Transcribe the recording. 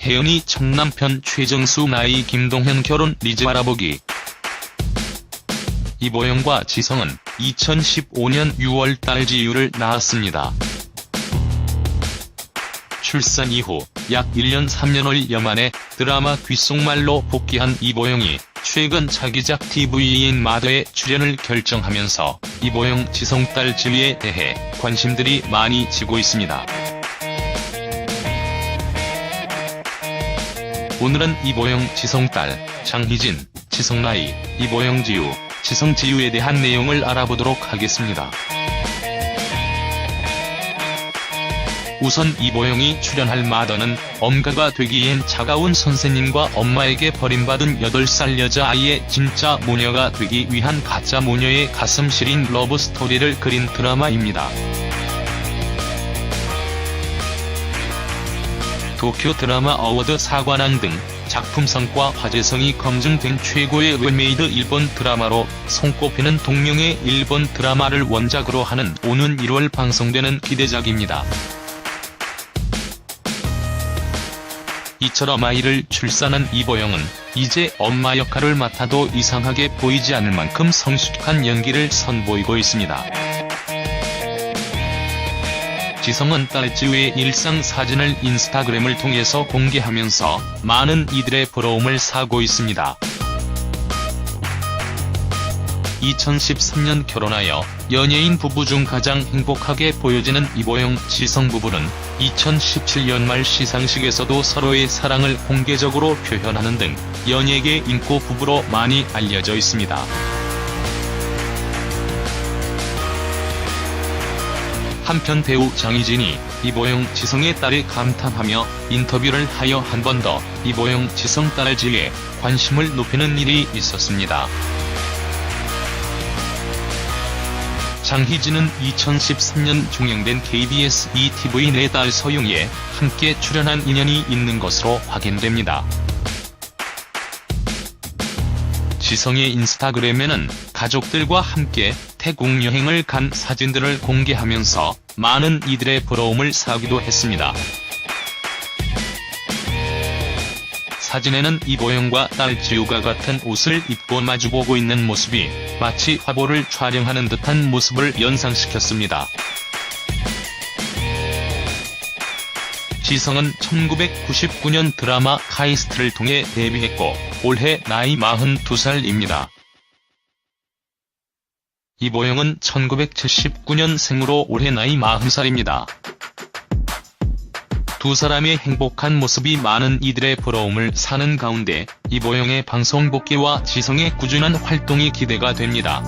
혜연이 첫 남편 최정수 나이 김동현 결혼 리즈 알아보기 이보영과 지성은 2015년 6월 딸지유를 낳았습니다. 출산 이후 약 1년 3년을 염안해 드라마 귓속말로 복귀한 이보영이 최근 차기작 TV인 마더에 출연을 결정하면서 이보영 지성 딸 지위에 대해 관심들이 많이 지고 있습니다. 오늘은 이보영 지성 딸, 장희진, 지성 나이, 이보영 지유, 지성지유에 대한 내용을 알아보도록 하겠습니다. 우선 이보영이 출연할 마더는 엄가가 되기엔 차가운 선생님과 엄마에게 버림받은 8살 여자아이의 진짜 모녀가 되기 위한 가짜 모녀의 가슴 시린 러브 스토리를 그린 드라마입니다. 도쿄 드라마 어워드 사관왕 등 작품성과 화제성이 검증된 최고의 웨메이드 일본 드라마로 손꼽히는 동명의 일본 드라마를 원작으로 하는 오는 1월 방송되는 기대작입니다. 이처럼 아이를 출산한 이보영은 이제 엄마 역할을 맡아도 이상하게 보이지 않을 만큼 성숙한 연기를 선보이고 있습니다. 지성은 딸 지우의 일상 사진을 인스타그램을 통해서 공개하면서 많은 이들의 부러움을 사고 있습니다. 2013년 결혼하여 연예인 부부 중 가장 행복하게 보여지는 이보영 지성 부부는 2017년 말 시상식에서도 서로의 사랑을 공개적으로 표현하는 등 연예계 인고 부부로 많이 알려져 있습니다. 한편 배우 장희진이 이보영 지성의 딸에 감탄하며 인터뷰를 하여 한 번 더 이보영 지성 딸지에 관심을 높이는 일이 있었습니다. 장희진은 2013년 종영된 KBS ETV 내 딸 서용에 함께 출연한 인연이 있는 것으로 확인됩니다. 지성의 인스타그램에는 가족들과 함께 태국 여행을 간 사진들을 공개하면서 많은 이들의 부러움을 사기도 했습니다. 사진에는 이보영과 딸 지우가 같은 옷을 입고 마주보고 있는 모습이 마치 화보를 촬영하는 듯한 모습을 연상시켰습니다. 지성은 1999년 드라마 카이스트를 통해 데뷔했고 올해 나이 42살입니다. 이보영은 1979년생으로 올해 나이 40살입니다. 두 사람의 행복한 모습이 많은 이들의 부러움을 사는 가운데 이보영의 방송 복귀와 지성의 꾸준한 활동이 기대가 됩니다.